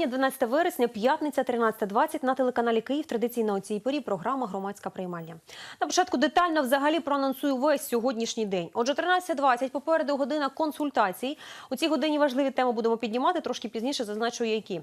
Вітання 12 вересня, п'ятниця, 13.20 на телеканалі Київ. Традиційно у цій порі програма Громадська приймальня. На початку детально взагалі проанонсую весь сьогоднішній день. Отже, 13.20 попереду година консультацій. У цій годині важливі теми будемо піднімати. Трошки пізніше зазначу, які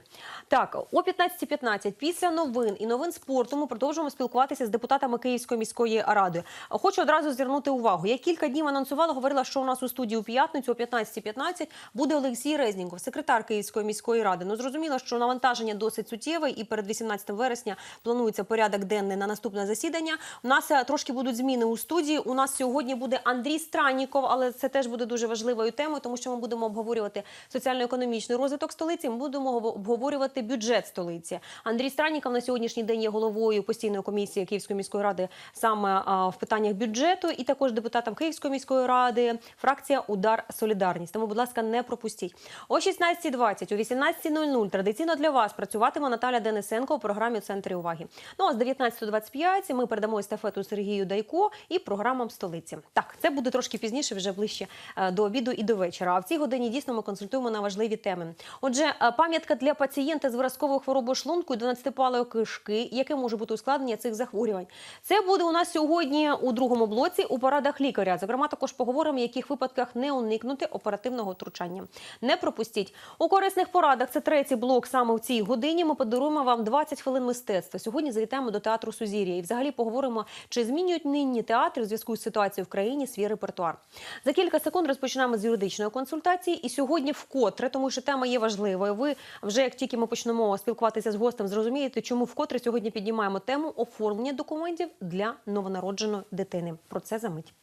так о 15.15 після новин і новин спорту ми продовжуємо спілкуватися з депутатами Київської міської ради. Хочу одразу звернути увагу. Я кілька днів анонсувала, говорила, що у нас у студії у п'ятницю о 15.15 буде Олексій Резніков, секретар Київської міської ради. Ну зрозуміло, що навантаження досить суттєве, і перед 18 вересня планується порядок денний на наступне засідання. У нас е, трошки будуть зміни у студії. У нас сьогодні буде Андрій Странніков, але це теж буде дуже важливою темою, тому що ми будемо обговорювати соціально-економічний розвиток столиці. Ми будемо обговорювати бюджет столиці. Андрій Странніков на сьогоднішній день є головою постійної комісії Київської міської ради саме в питаннях бюджету, і також депутатом Київської міської ради. Фракція Удар Солідарність. Тому, будь ласка, не пропустіть. О 16.20, о 18.00 традиційно для вас працюватиме Наталя Денисенко у програмі «Центрі уваги. Ну а з 19.25 ми передамо естафету Сергію Дайко і програмам столиці. Так, це буде трошки пізніше, вже ближче е, до обіду і до вечора. А в цій годині дійсно ми консультуємо на важливі теми. Отже, е, пам'ятка для пацієнта з виразковою хворобою шлунку і 12-палої кишки, яке може бути ускладнення цих захворювань. Це буде у нас сьогодні у другому блоці у порадах лікаря. Зокрема, також поговоримо, в яких випадках не уникнути оперативного втручання. Не пропустіть у корисних порадах. Це третій блок саме в цій годині. Ми подаруємо вам 20 хвилин мистецтва. Сьогодні завітаємо до театру Сузір'я і взагалі поговоримо, чи змінюють нині театри в зв'язку з ситуацією в країні свій репертуар. За кілька секунд розпочинаємо з юридичної консультації. І сьогодні вкотре, тому що тема є важливою. Ви вже як тільки ми почнемо спілкуватися з гостем, зрозумієте, чому вкотре сьогодні піднімаємо тему оформлення документів для новонародженої дитини. Про це за мить.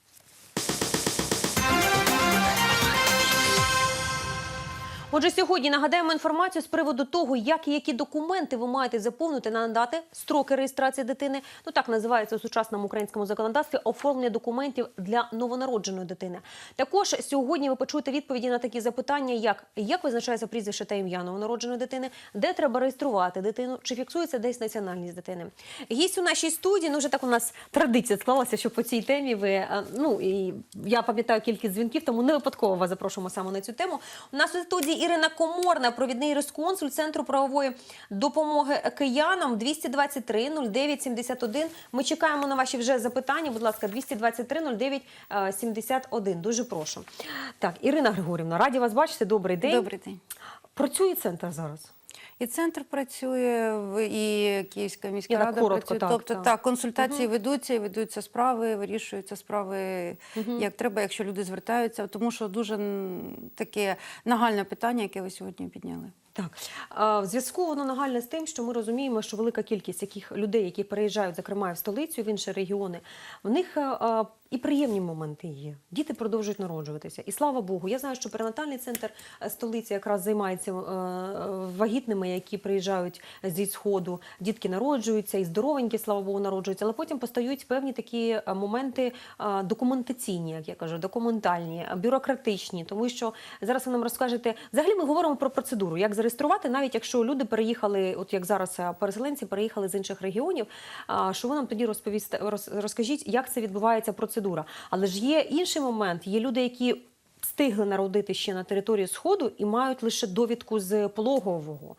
Отже, сьогодні нагадаємо інформацію з приводу того, як і які документи ви маєте заповнити на надати строки реєстрації дитини. Ну так називається у сучасному українському законодавстві оформлення документів для новонародженої дитини. Також сьогодні ви почуєте відповіді на такі запитання, як як визначається прізвище та ім'я новонародженої дитини, де треба реєструвати дитину, чи фіксується десь національність дитини. Гість у нашій студії. Ну вже так у нас традиція склалася, що по цій темі ви е, ну і я пам'ятаю кількість дзвінків, тому не випадково вас запрошуємо саме на цю тему. У нас у студії Ірина Коморна, провідний ресконсуль Центру правової допомоги киянам 223 09 71. Ми чекаємо на ваші вже запитання. Будь ласка, 223 09 е, 71. Дуже прошу. Так, Ірина Григорівна, раді вас бачити. Добрий день. Добрий день. Працює центр зараз. І центр працює, і Київська міська рада коротко, працює. так, тобто так. так, консультації ведуться, і ведуться справи, вирішуються справи як треба, якщо люди звертаються, тому що дуже таке нагальне питання, яке ви сьогодні підняли. Так, в зв'язку воно нагальне з тим, що ми розуміємо, що велика кількість яких людей, які переїжджають, зокрема в столицю, в інші регіони, в них і приємні моменти є. Діти продовжують народжуватися. І слава Богу, я знаю, що перинатальний центр е, столиці якраз займається е, е, вагітними, які приїжджають зі сходу. Дітки народжуються і здоровенькі, слава Богу, народжуються. Але потім постають певні такі е, моменти е, документаційні, як я кажу, документальні, е, бюрократичні, тому що зараз ви нам розкажете. Взагалі, ми говоримо про процедуру, як зареєструвати, навіть якщо люди переїхали, от як зараз е, переселенці переїхали з інших регіонів. Що ви нам тоді розповісте, розкажіть, як це відбувається процедура? Але ж є інший момент. Є люди, які встигли народити ще на території сходу і мають лише довідку з пологового.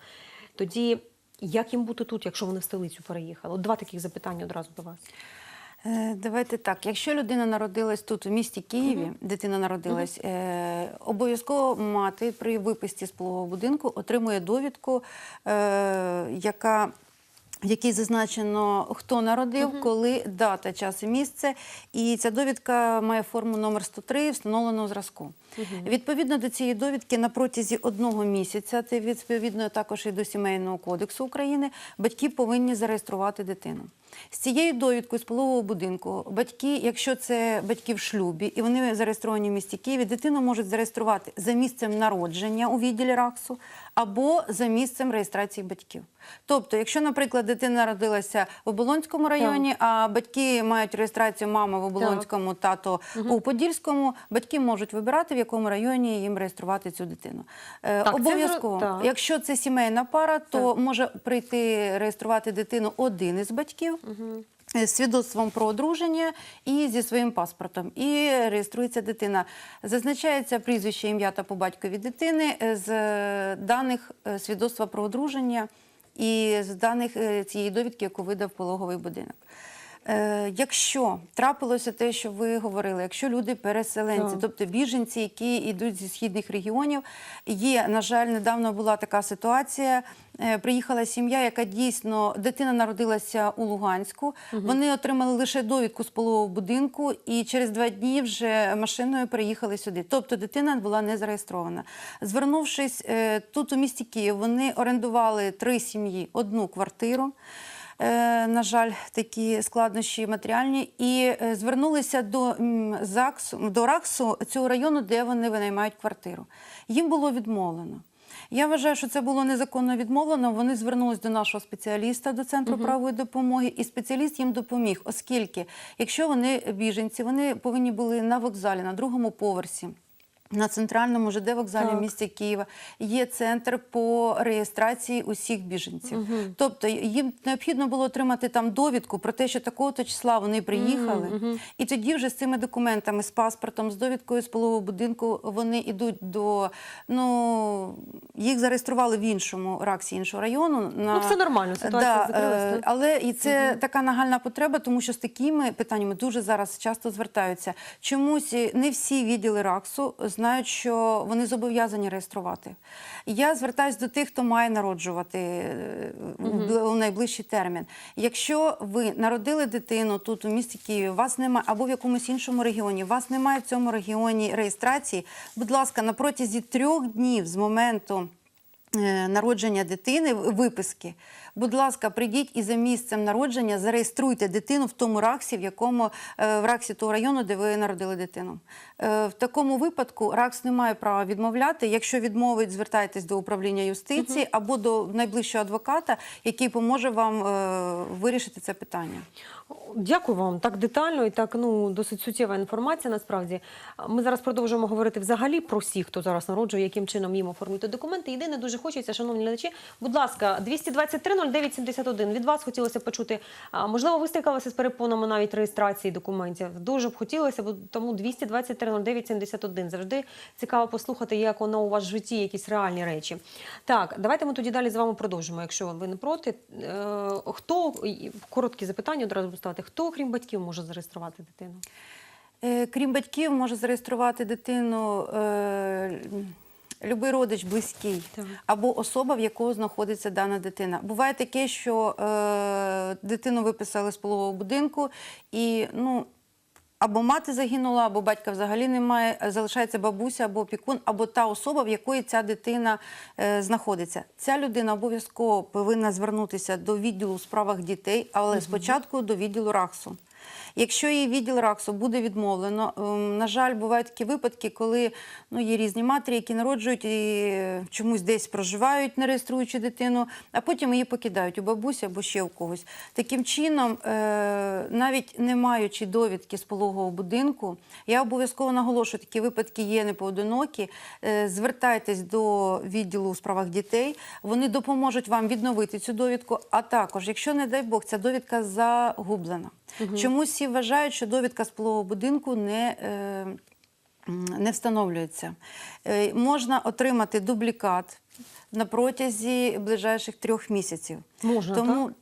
Тоді як їм бути тут, якщо вони в столицю переїхали? От два таких запитання одразу до вас. Е, Давайте так. Якщо людина народилась тут у місті Києві, дитина народилась, е, обов'язково мати при виписці з пологового будинку отримує довідку, е, яка в якій зазначено, хто народив, коли, дата, час і місце. І ця довідка має форму номер 103 встановленого зразку. Відповідно до цієї довідки на протязі одного місяця, це відповідно також і до Сімейного кодексу України, батьки повинні зареєструвати дитину. З цією довідкою з пологового будинку батьки, якщо це батьки в шлюбі і вони зареєстровані в місті Києві, дитину можуть зареєструвати за місцем народження у відділі РАКСу або за місцем реєстрації батьків. Тобто, якщо, наприклад, дитина народилася в Оболонському районі, а батьки мають реєстрацію мама в Оболонському, тато у Подільському, батьки можуть вибирати, в якому районі їм реєструвати цю дитину. Е, це Обов'язково, якщо це сімейна пара, то може прийти реєструвати дитину один із батьків. з свідоцтвом про одруження і зі своїм паспортом. І реєструється дитина. Зазначається прізвище, ім'я та по батькові дитини е, з е, даних е, свідоцтва про одруження і з даних е, цієї довідки, яку видав пологовий будинок. Е, Якщо трапилося те, що ви говорили, якщо люди переселенці, тобто біженці, які йдуть зі східних регіонів, є, на жаль, недавно була така ситуація. Е, Приїхала сім'я, яка дійсно дитина народилася у Луганську. Вони отримали лише довідку з полового будинку, і через два дні вже машиною приїхали сюди. Тобто дитина була не зареєстрована. Звернувшись е, тут у місті Київ, вони орендували три сім'ї одну квартиру. Е, на жаль, такі складнощі матеріальні, і е, звернулися до м, ЗАГСу, до РАКСу цього району, де вони винаймають квартиру. Їм було відмовлено. Я вважаю, що це було незаконно відмовлено. Вони звернулись до нашого спеціаліста, до центру правової допомоги, і спеціаліст їм допоміг, оскільки, якщо вони біженці, вони повинні були на вокзалі на другому поверсі. На центральному ЖД вокзалі Так. в місті Києва є центр по реєстрації усіх біженців. Тобто їм необхідно було отримати там довідку про те, що такого-то числа вони приїхали, і тоді вже з цими документами, з паспортом, з довідкою з полового будинку, вони йдуть до ну їх зареєстрували в іншому раксі іншого району. На Ну, все нормально, ситуація закрилась, е, але і це така нагальна потреба, тому що з такими питаннями дуже зараз часто звертаються. Чомусь е, не всі відділи РАКСу знають, що вони зобов'язані реєструвати. Я звертаюся до тих, хто має народжувати в- у найближчий термін. Якщо ви народили дитину тут у місті Києві, вас немає або в якомусь іншому регіоні, вас немає в цьому регіоні реєстрації. Будь ласка, на протязі трьох днів з моменту е, народження дитини, виписки. Будь ласка, прийдіть і за місцем народження зареєструйте дитину в тому раксі, в якому е, в раксі того району, де ви народили дитину. Е, В такому випадку РАКС не має права відмовляти. Якщо відмовить, звертайтесь до управління юстиції або до найближчого адвоката, який поможе вам е, вирішити це питання. Дякую вам так детально і так ну досить суттєва інформація. Насправді ми зараз продовжуємо говорити взагалі про всіх, хто зараз народжує, яким чином їм оформити документи. Єдине дуже хочеться, шановні глядачі. Будь ласка, 223-09-71. Від вас хотілося почути. Можливо, ви стикалися з перепонами навіть реєстрації документів. Дуже б хотілося, бо тому 223-09-71. Завжди цікаво послухати, як воно у вас в житті, якісь реальні речі. Так, давайте ми тоді далі з вами продовжимо. Якщо ви не проти, Е, хто короткі запитання одразу буду. Хто, крім батьків, може зареєструвати дитину? Е, Крім батьків, може зареєструвати дитину е, любий родич близький Так. або особа, в якого знаходиться дана дитина. Буває таке, що е, дитину виписали з полового будинку, і ну. Або мати загинула, або батька взагалі немає, е, залишається бабуся або опікун, або та особа, в якої ця дитина е, знаходиться. Ця людина обов'язково повинна звернутися до відділу у справах дітей, але спочатку до відділу РАКСу. Якщо її відділ РАКСу буде відмовлено, ем, на жаль, бувають такі випадки, коли ну, є різні матері, які народжують і чомусь десь проживають, не реєструючи дитину, а потім її покидають у бабусі або ще у когось. Таким чином, е, навіть не маючи довідки з пологового будинку, я обов'язково наголошую, такі випадки є непоодинокі. Е, Звертайтесь до відділу у справах дітей, вони допоможуть вам відновити цю довідку. А також, якщо не дай Бог, ця довідка загублена. Чомусь всі вважають, що довідка з полового будинку не, е, не встановлюється. Е, можна отримати дублікат на протязі ближайших трьох місяців. Можна, Тому так,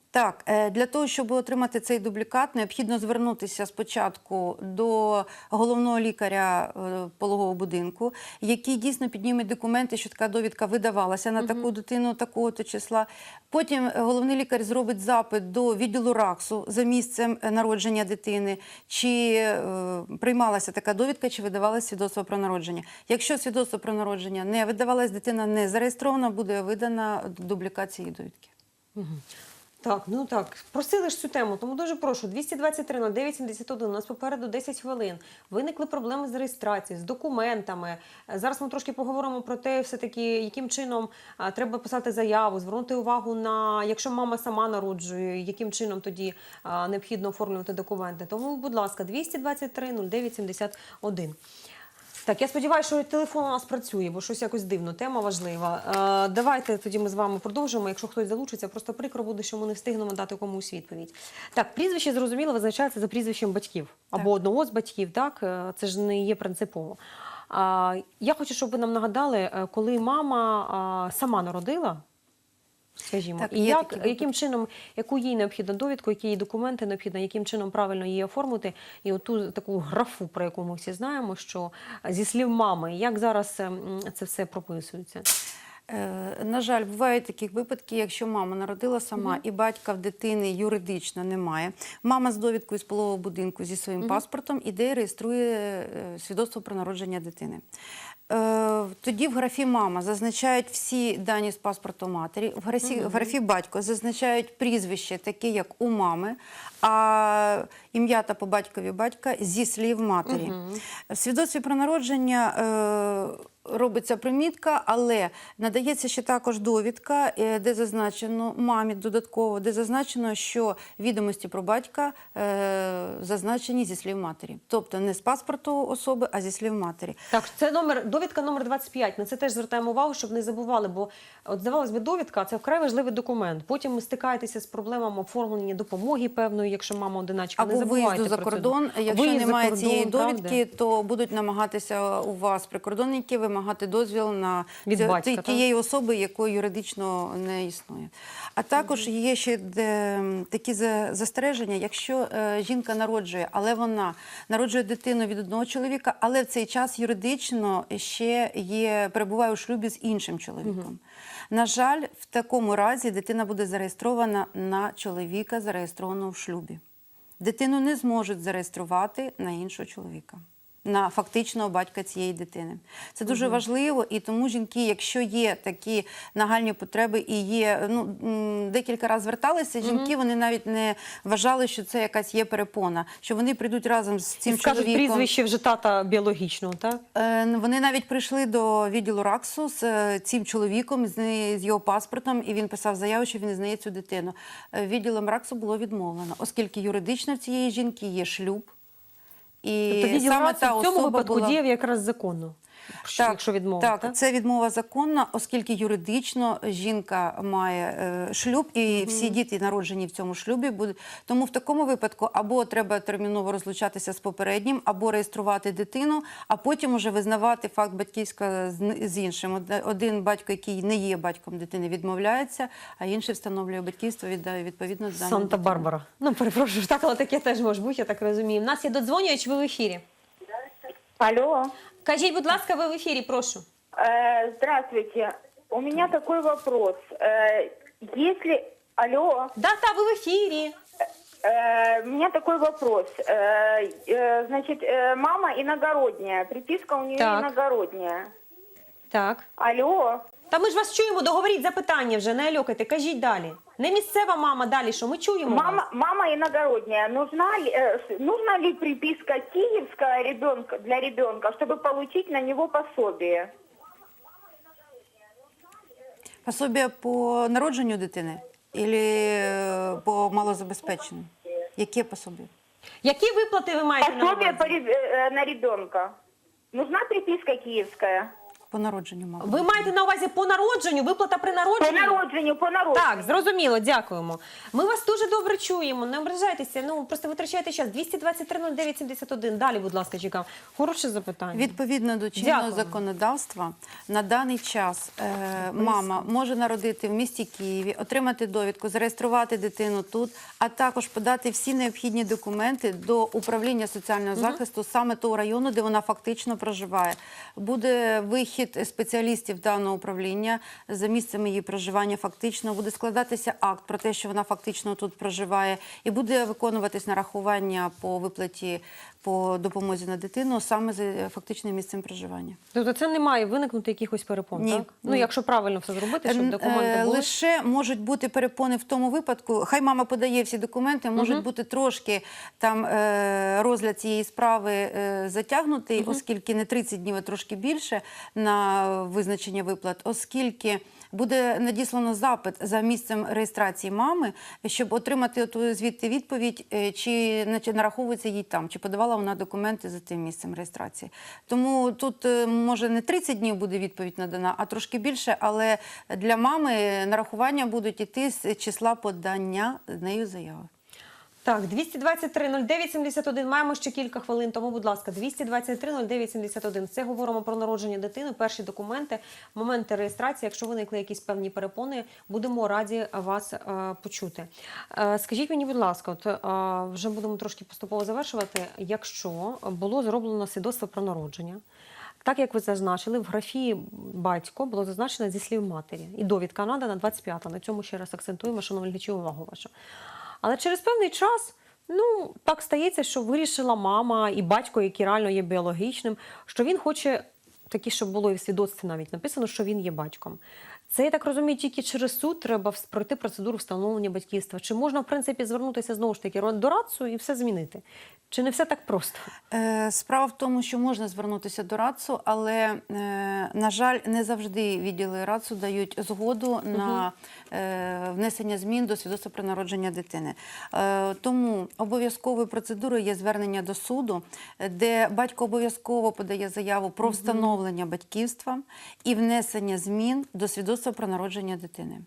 е, для того, щоб отримати цей дублікат, необхідно звернутися спочатку до головного лікаря е, пологового будинку, який дійсно підніме документи, що така довідка видавалася на таку дитину такого-то числа. Потім е, головний лікар зробить запит до відділу РАКСу за місцем народження дитини, чи приймалася така довідка, чи видавалося свідоцтво про народження. Якщо свідоцтво про народження не видавалось, дитина не зареєстрована, буде видана дублікат цієї довідки. Так, ну так, просили ж цю тему, тому дуже прошу. 223 на 971, у нас попереду 10 хвилин. Виникли проблеми з реєстрацією, з документами. Зараз ми трошки поговоримо про те, все-таки, яким чином треба писати заяву, звернути увагу на, якщо мама сама народжує, яким чином тоді необхідно оформлювати документи. Тому, будь ласка, 223 0971. Так, я сподіваюся, що телефон у нас працює, бо щось якось дивно. Тема важлива. Е, давайте тоді ми з вами продовжимо. Якщо хтось залучиться, просто прикро буде, що ми не встигнемо дати комусь відповідь. Так, прізвище зрозуміло визначається за прізвищем батьків або одного з батьків. Так, Е, це ж не є принципово. Я хочу, щоб ви нам нагадали, е, коли мама сама народила. Скажімо, Так, і як, такі яким чином, яку їй необхідно довідку, які їй документи необхідно, яким чином правильно її оформити, і оту таку графу, про яку ми всі знаємо, що зі слів мами, як зараз ем, це все прописується? Е, На жаль, бувають такі випадки, якщо мама народила сама і батька в дитини юридично немає. Мама з довідкою з полового будинку зі своїм паспортом іде і реєструє е, свідоцтво про народження дитини. Е, Тоді в графі мама зазначають всі дані з паспорту матері, в графі, в графі батько зазначають прізвище, таке як у мами, а ім'я та по батькові батька зі слів матері. В свідоцтві про народження. е, робиться примітка, але надається ще також довідка, е, де зазначено мамі додатково, де зазначено, що відомості про батька е, зазначені зі слів матері. Тобто не з паспорту особи, а зі слів матері. Так, це номер довідка номер 25. На це теж звертаємо увагу, щоб не забували. Бо от здавалось би, довідка це вкрай важливий документ. Потім ви стикаєтеся з проблемами оформлення допомоги певної, якщо мама одиначка. не Або забувайте виїзду за кордон. Якщо Виїзд немає кордон, цієї довідки, то будуть намагатися у вас прикордонники вимагати дозвіл на Від ці- батька, ті- так? тієї особи, якої юридично не існує. А також є ще де, такі застереження, якщо е, жінка народжує, але вона народжує дитину від одного чоловіка, але в цей час юридично ще є перебуває у шлюбі з іншим чоловіком. На жаль, в такому разі дитина буде зареєстрована на чоловіка, зареєстрованого в шлюбі. Дитину не зможуть зареєструвати на іншого чоловіка. На фактичного батька цієї дитини. Це дуже важливо, і тому жінки, якщо є такі нагальні потреби і є, ну декілька разів зверталися, жінки вони навіть не вважали, що це якась є перепона, що вони прийдуть разом з цим І скажуть чоловіком. прізвище вже тата біологічного, так? Е, Вони навіть прийшли до відділу РАКСу з е, цим чоловіком, з, його паспортом, і він писав заяву, що він не знає цю дитину. Е, Відділом РАКСу було відмовлено, оскільки юридично в цієї жінки є шлюб. І Тобто саме та в цьому особа випадку була... діяв якраз законно, якщо- якщо відмова. так, так? це відмова законна, оскільки юридично жінка має е, шлюб, і всі діти народжені в цьому шлюбі будуть. Тому в такому випадку або треба терміново розлучатися з попереднім, або реєструвати дитину, а потім уже визнавати факт батьківська з, з іншим. Од- Один батько, який не є батьком дитини, відмовляється, а інший встановлює батьківство віддає відповідно з даної дитини. Санта-Барбара. Ну, перепрошую, так, але таке теж може бути, я так розумію. У нас є додзвонювач, ви в ефірі. Алло, Кажіть, будь ласка, ви в ефірі, прошу. Э, здравствуйте. У меня такой вопрос. Э, Если... Алло, Да, та, ви в ефірі. э, у меня такой вопрос. Э, э, Значит, э, мама иногородняя, приписка у нее Так. иногородняя. Так. Алло, Та ми ж вас чуємо, договоріть запитання вже, не альокайте, кажіть далі. Не місцева мама, далі що? Ми чуємо мама, вас. мама иногородняя. Нужна ли, э, с- нужна ли приписка киевская ребенка, для ребенка, чтобы получить на него пособие? Пособие по народженню дитини або по малозабезпеченню? Яке пособие? Які виплати ви маєте на Пособие по увазі? реб- э, на ребенка. Нужна приписка киевская? По народженню мало. Ви маєте на увазі по народженню, виплата при По народженню, по народженню. Так, зрозуміло, дякуємо. Ми вас дуже добре чуємо. Не ображайтеся. Ну просто витрачайте час. 223 09 71. Далі, будь ласка, чекав. Хороше запитання. Відповідно до чинного Дякую. законодавства, на даний час е, мама може народити в місті Києві, отримати довідку, зареєструвати дитину тут, а також подати всі необхідні документи до управління соціального захисту саме того району, де вона фактично проживає. Буде вихід спеціалістів даного управління за місцем її проживання. Фактично буде складатися акт про те, що вона фактично тут проживає, і буде виконуватись нарахування по виплаті по допомозі на дитину саме за фактичним місцем проживання. Тобто це не має виникнути якихось перепон, Ні, так? Ну, якщо правильно все зробити, щоб Е, документи е, були. Лише можуть бути перепони в тому випадку. Хай мама подає всі документи, можуть бути трошки там е, розгляд цієї справи е, затягнутий, оскільки не 30 днів, а трошки більше на визначення виплат, оскільки. Буде надіслано запит за місцем реєстрації мами, щоб отримати ту звідти відповідь, е, чи нараховується їй там, чи подавала вона документи за тим місцем реєстрації. Тому тут е, може не 30 днів буде відповідь надана, а трошки більше. Але для мами нарахування будуть іти з числа подання нею заяви. Так, 223-09-71. Маємо ще кілька хвилин, тому, будь ласка, 223-09-71. Це говоримо про народження дитини, перші документи, моменти реєстрації. Якщо виникли якісь певні перепони, будемо раді вас е, почути. Е, скажіть мені, будь ласка, от е, вже будемо трошки поступово завершувати. Якщо було зроблено свідоцтво про народження, так як ви зазначили, в графі батько було зазначено зі слів матері. І довідка надана 25 На цьому ще раз акцентуємо, шановні глядачі, увагу вашу. Але через певний час, ну так стається, що вирішила мама і батько, який реально є біологічним, що він хоче такі, щоб було і в свідоцтві навіть написано, що він є батьком. Це я так розумію, тільки через суд треба пройти процедуру встановлення батьківства. Чи можна, в принципі, звернутися знову ж таки до РАЦУ і все змінити? Чи не все так просто? Е, Справа в тому, що можна звернутися до РАЦУ, але, е, на жаль, не завжди відділи РАЦУ дають згоду на е, внесення змін до свідоцтва про народження дитини. Тому обов'язковою процедурою є звернення до суду, де батько обов'язково подає заяву про встановлення батьківства і внесення змін до свідоцтва про народження дитини.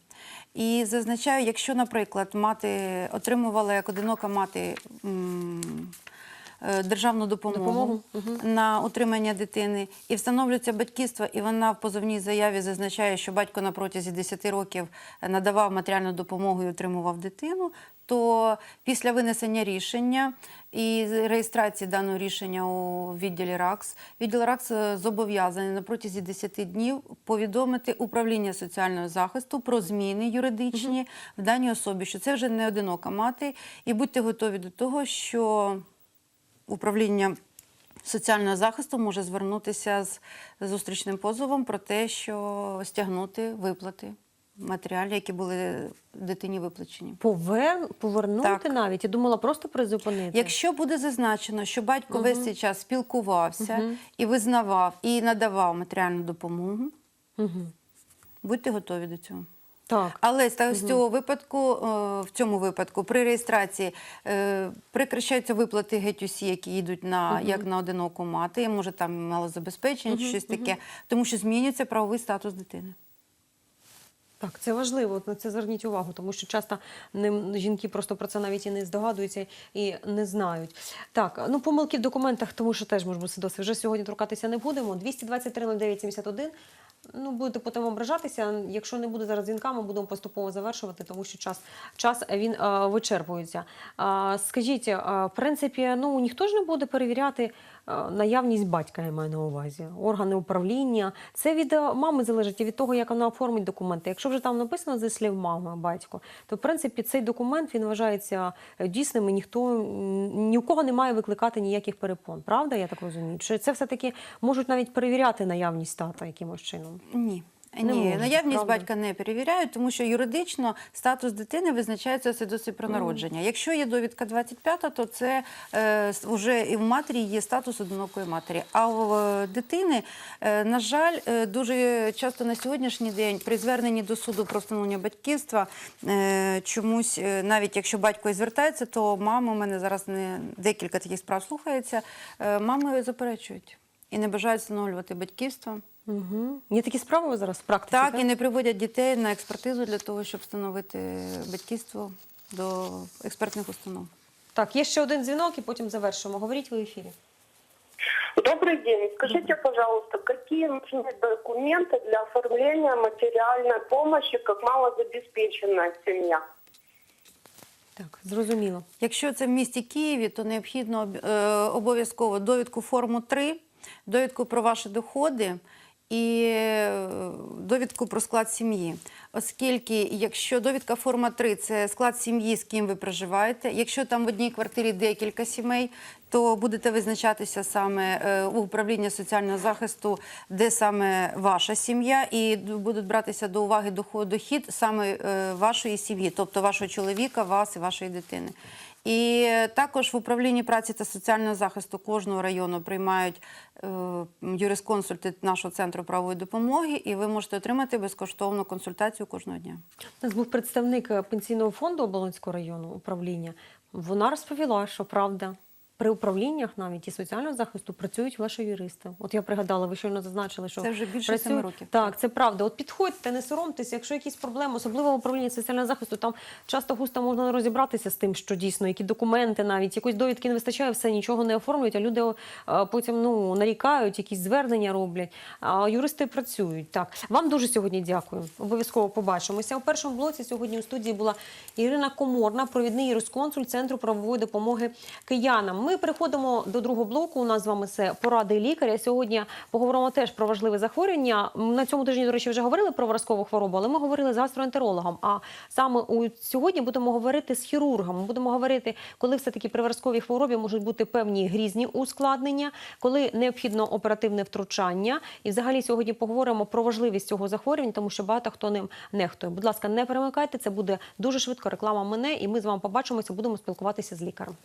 І зазначаю, якщо, наприклад, мати отримувала як одинока мати. м, Державну допомогу, Допомогу, на утримання дитини. І встановлюється батьківство, і вона в позовній заяві зазначає, що батько на протязі 10 років надавав матеріальну допомогу і утримував дитину. То після винесення рішення і реєстрації даного рішення у відділі РАКС, відділ РАКС е, зобов'язаний на протязі 10 днів повідомити управління соціального захисту про зміни юридичні в даній особі, що це вже не одинока мати, і будьте готові до того, що управління соціального захисту може звернутися з зустрічним позовом про те, що стягнути виплати матеріалів, які були дитині виплачені. Повер... Повернути Так. навіть. Я думала просто призупинити. Якщо буде зазначено, що батько весь цей час спілкувався і визнавав, і надавав матеріальну допомогу, Мгм. будьте готові до цього. Так. Але з з цього випадку, е, в цьому випадку, при реєстрації е, прекращаються виплати геть усі, які йдуть на як на одиноку мати, може там малозабезпечення, чи щось таке, тому що змінюється правовий статус дитини. Так, це важливо. На це зверніть увагу, тому що часто не, жінки просто про це навіть і не здогадуються і не знають. Так, ну помилки в документах, тому що теж може бути досвід. Вже сьогодні торкатися не будемо. 223-09-71. Ну, будете потім ображатися. Якщо не буде зараз дзвінка, ми будемо поступово завершувати, тому що час, час він е, вичерпується. Скажіть, е, в принципі, ну ніхто ж не буде перевіряти е, наявність батька, я маю на увазі, органи управління. Це від е, мами залежить і від того, як вона оформить документи. Якщо вже там написано зі слів мами, батько, то в принципі цей документ він вважається е, дійсним і ніхто ні у кого не має викликати ніяких перепон. Правда, я так розумію? Чи це все-таки можуть навіть перевіряти наявність тата якимось чином? Ні. Не Ні, можуть, наявність правда? батька не перевіряють, тому що юридично статус дитини визначається свідоцтві про народження. Якщо є довідка 25, то це е, вже і в матері є статус одинокої матері. А в е, дитини, е, на жаль, е, дуже часто на сьогоднішній день при зверненні до суду про встановлення батьківства е, чомусь, е, навіть якщо батько і звертається, то мами у мене зараз не декілька таких справ слухається. е, мами заперечують і не бажають встановлювати батьківство. Угу. Є такі справи зараз в практиці? Так, і не приводять дітей на експертизу для того, щоб встановити батьківство до експертних установ. Так, є ще один дзвінок і потім завершимо. Говоріть ви в ефірі. Добрый день. Скажите, пожалуйста, какие нужны документы для оформления материальной помощи как малозабеспеченная семья? Так, зрозуміло. Якщо це в місті Києві, то необхідно об- е, обов'язково довідку форму 3, довідку про ваші доходи і е, довідку про склад сім'ї. Оскільки, якщо довідка форма 3 – це склад сім'ї, з ким ви проживаєте, якщо там в одній квартирі декілька сімей, то будете визначатися саме е, у управління соціального захисту, де саме ваша сім'я, і будуть братися до уваги дохід саме е, вашої сім'ї, тобто вашого чоловіка, вас і вашої дитини. І також в управлінні праці та соціального захисту кожного району приймають е, юрисконсульти нашого центру правової допомоги, і ви можете отримати безкоштовну консультацію кожного дня. У нас був представник е, пенсійного фонду Оболонського району управління. Вона розповіла, що правда. При управліннях навіть і соціального захисту працюють ваші юристи. От я пригадала, ви щойно зазначили, що Це вже більше працюють- семи років. Так, це правда. От підходьте, не соромтеся, якщо якісь проблеми, особливо в управлінні соціального захисту, там часто густо можна розібратися з тим, що дійсно, які документи навіть якоїсь довідки не вистачає, все нічого не оформлюють, а люди потім ну нарікають, якісь звернення роблять. А юристи працюють. Так, вам дуже сьогодні дякую. Обов'язково побачимося. У першому блоці сьогодні у студії була Ірина Коморна, провідний юрисконсуль Центру правової допомоги киянам. Ми переходимо до другого блоку. У нас з вами це поради лікаря. Сьогодні поговоримо теж про важливе захворювання. На цьому тижні, до речі, вже говорили про виразкову хворобу, але ми говорили з гастроентерологом. А саме у сьогодні будемо говорити з хірургом. Будемо говорити, коли все таки при виразковій хворобі можуть бути певні грізні ускладнення, коли необхідно оперативне втручання. І взагалі сьогодні поговоримо про важливість цього захворювання, тому що багато хто ним нехтує. Будь ласка, не перемикайте. Це буде дуже швидко. Реклама мене, і ми з вами побачимося. Будемо спілкуватися з лікарем.